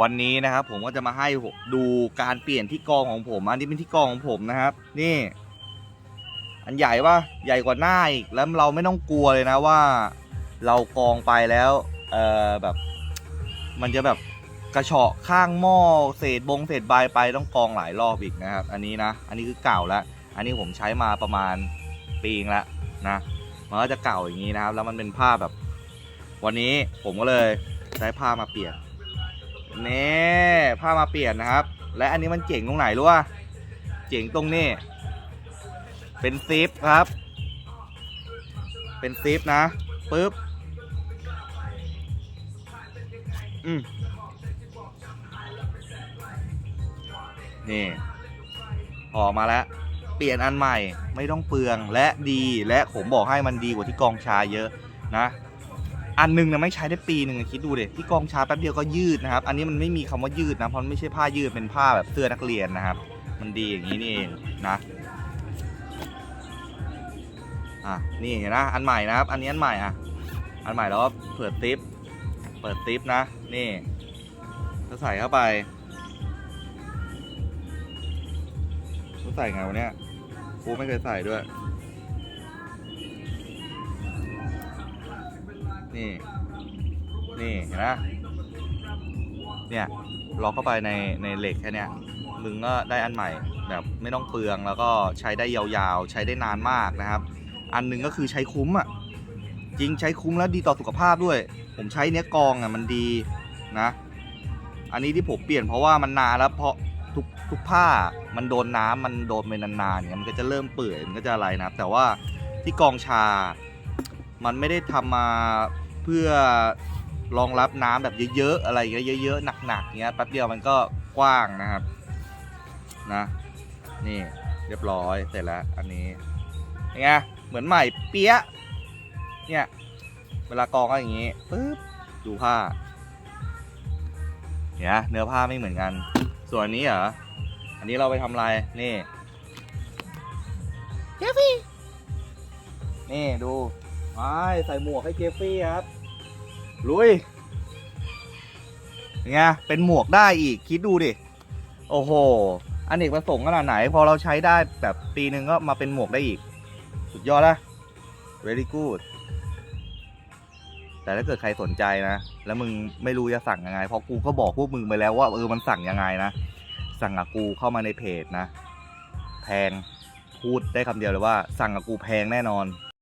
วันนี้นะครับผมก็จะมาให้ดูการเปลี่ยนที่กองของผม อันนี้เป็นที่กองของผมนะครับ นี่ อันใหญ่ปะใหญ่กว่าหน้าอีกแล้วเราไม่ต้องกลัวเลยนะว่า เรากองไปแล้วเออแบบ มันจะแบบกระเฉาะข้างหม้อเศษบงเศษใบไปต้องกองหลายรอบอีกนะครับ อันนี้นะ อันนี้คือเก่าแล้วอันนี้ผมใช้มาประมาณปีงแล้วนะมันก็จะเก่าอย่างนี้นะครับ แล้วมันเป็นผ้าแบบ วันนี้ผมก็เลยใช้ผ้ามาเปลี่ยน นี่ผ้ามาเปลี่ยนนะครับ และอันนี้มันเจ๋งตรงไหนรู้ป่ะเจ๋งตรงนี้ เป็นซิปครับ เป็นซิปนะปึ๊บอืมนี่ออกมาแล้ว เปลี่ยนอันใหม่ไม่ต้องเปลืองและดีและผมบอกให้มันดีกว่าที่กองชาเยอะนะ อันหนึงนะไม่ใช้ได้ปีหนึ่งอะคิดดูเด็ที่กองชาแป๊บเดียวก็ยืดนะครับ อันนี้มันไม่มีคำว่ายืดนะ เพราะไม่ใช่ผ้ายืดเป็นผ้าแบบเสื้อนักเรียนนะครับ มันดีอย่างนี้นี่เองนะอะนี่เห็นนะอันใหม่นะครับ อันนี้อันใหม่อะอันใหม่แล้วก็เปิดซิปเปิดซิปนะ นี่ก็ใส่เข้าไปก็ใส่ไงวะเนี่ยกูไม่เคยใส่ด้วย นี่ นี่เห็นไหมเนี่ยล็อกเข้าไปในในเหล็กแค่นี้มึงก็ได้อันใหม่แบบไม่ต้องเปลืองแล้วก็ใช้ได้ยาวๆ ใช้ได้นานมากนะครับ อันหนึงก็คือใช้คุ้มอะจริงใช้คุ้มแล้วดีต่อสุขภาพด้วย ผมใช้เนี้ยกองอะมันดีนะ อันนี้ที่ผมเปลี่ยนเพราะว่ามันนานแล้วเพราะทุกทุกผ้ามันโดนน้ำมันโดนไปนานๆเนี่ยมันก็จะเริ่มเปื่อยมันก็จะอะไรนะแต่ว่าที่กองชา มันไม่ได้ทำมา เพื่อรองรับน้ำแบบเยอะๆอะไรเงี้ยเยอะๆหนักๆเงี้ยแป๊บเดียวมันก็กว้างนะครับนะนี่เรียบร้อยเสร็จแล้วอันนี้ยังไงเหมือนใหม่เปี้ยะเนี่ยเวลากองก็อย่างงี้ปึ๊บดูผ้าเนี่ยเนื้อผ้าไม่เหมือนกัน ส่วนอันนี้เหรออันนี้เราไปทำอะไรนี่เจฟฟี่นี่ดู ไปใส่หมวกให้เจฟฟี่ครับ ลุยยังไงเป็นหมวกได้อีกคิดดูดิ โอ้โหอันเอกประสงค์ขนาดไหน พอเราใช้ได้แบบปีหนึ่งก็มาเป็นหมวกได้อีก สุดยอดนะ very good แต่ถ้าเกิดใครสนใจนะ แล้วมึงไม่รู้จะสั่งยังไง เพราะกูก็บอกพวกมึงไปแล้วว่าเออมันสั่งยังไงนะ สั่งกับกูเข้ามาในเพจนะ แพง พูดได้คำเดียวเลยว่า สั่งกับกูแพงแน่นอน